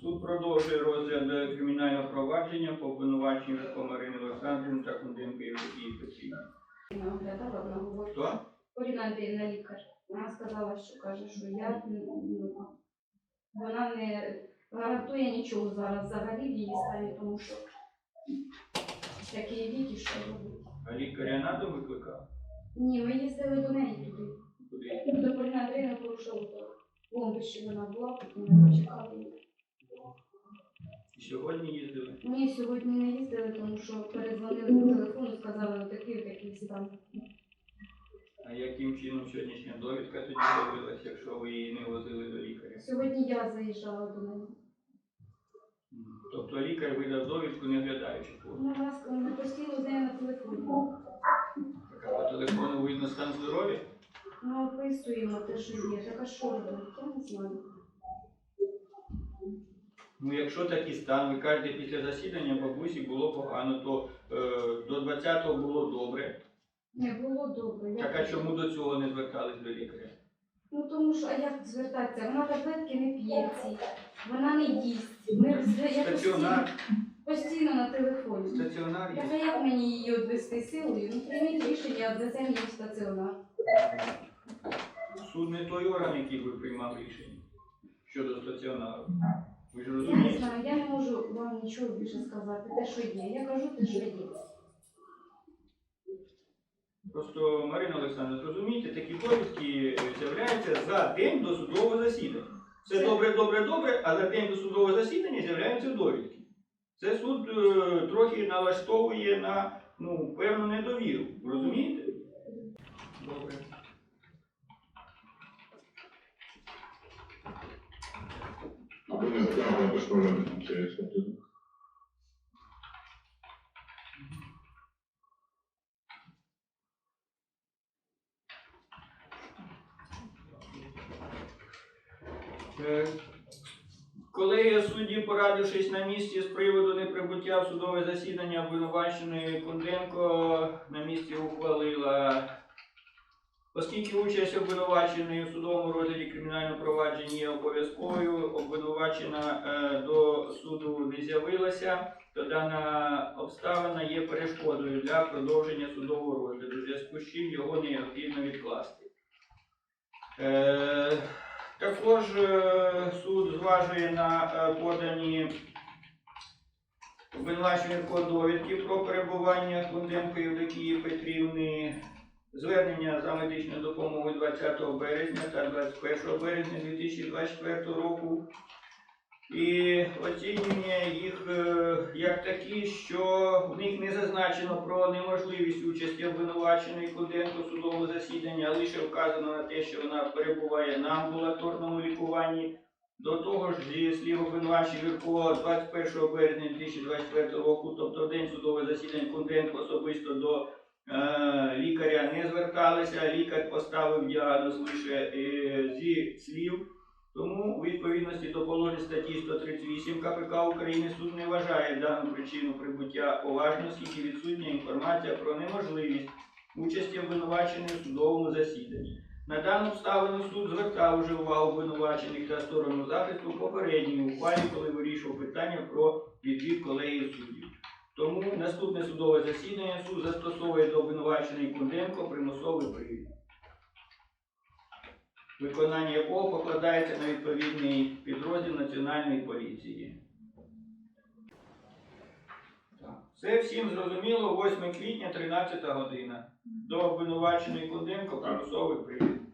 Суд продовжує розгляд кримінального провадження по обвинуваченню Комарини Олександрівни та Кунденко Євгенії Петрівни. Вона оглядала, вона говорить. Хто? Поліна Андріївна лікар. Вона сказала, що каже, що я ну, вона не гарантує нічого зараз взагалі в її стані, тому що такі віки, що робить. А лікаря на дом викликав? Ні, ми їздили до неї туди. Куди? До Поліна Андріївна порушила то бомбище вона була, потім ми почекали Сьогодні їздили. Ні, сьогодні не їздили, тому що перезвонили по телефону, сказали, отакий, отакий стан. А яким чином сьогоднішня довідка тоді з'явилася, якщо ви її не возили до лікаря? Сьогодні я заїжджала до неї. Тобто лікар видав довідку, не глядаючи форму. Ну, вона ми постійно з нею на телефоні. Так, а по телефону видно стан здоров'я? Ми описуємо те, що є. Так а що робити? Я не знаю. Ну, якщо такий стан, ви кажете, після засідання бабусі було погано, то е, до 20-го було добре. Не було добре. Я- Так а чому до цього не звертались до лікаря? Ну тому що, а як звертатися? Вона таблетки не п'є ці, вона не їсть. Ми з- я Стаціонар, постійно, постійно на телефоні. стаціонар є. а як мені її відвести силою? Ну прийміть рішення, відвеземо її в стаціонар. Суд не той орган, який би приймав рішення щодо стаціонару. Ви ж Я не розумієте? знаю, я не можу вам нічого більше сказати. Те, що є. Я кажу те, що є. Просто, Марина Олександровна, зрозумієте, такі довідки е, з'являються за день до судового засідання. Все Це- добре, добре, добре, а за день до судового засідання з'являються довідки. Це суд е, трохи налаштовує на ну, певну недовіру. Розумієте? Добре. Або не справа безпроводна через суд. Е, Колегія судді, порадившись на місці з приводу неприбуття в судове засідання обвинуваченої Кунденко, на місці ухвалила, оскільки участь обвинуваченої у судовому розгляді кримінального провадження є обов'язковою, обвинувачена е, до суду не з'явилася, то дана обставина є перешкодою для продовження судового розгляду, в зв'язку з чим його необхідно відкласти. Е, також е, суд зважує на подані обвинувачених довідки про перебування Кунденко Євдокії Петрівни, звернення за медичною допомогою 20 березня та 21 березня 2024 року. І оцінює їх е, як такі, що в них не зазначено про неможливість участі обвинуваченої Куденко в судовому засіданні, а лише вказано на те, що вона перебуває на амбулаторному лікуванні. До того ж, зі слів обвинувачення Вірко 21 березня 2024 року, тобто день судового засідання Кунденко особисто до е, лікаря не зверталися, лікар поставив діагноз лише е, зі слів. Тому у відповідності до положень статті 138 КПК України суд не вважає дану причину прибуття поважно, оскільки відсутня інформація про неможливість участі обвинуваченої у судовому засіданні. На дану обставину суд звертав уже увагу обвинувачених та сторону захисту в попередній ухвалі, коли вирішував питання про відвід колегії суддів. Тому наступне судове засідання суд застосовує до обвинуваченої Кунденко примусовий привід виконання якого покладається на відповідний підрозділ Національної поліції. Це всім зрозуміло, 8 квітня, 13 година. До обвинуваченої Куденко примусовий привід.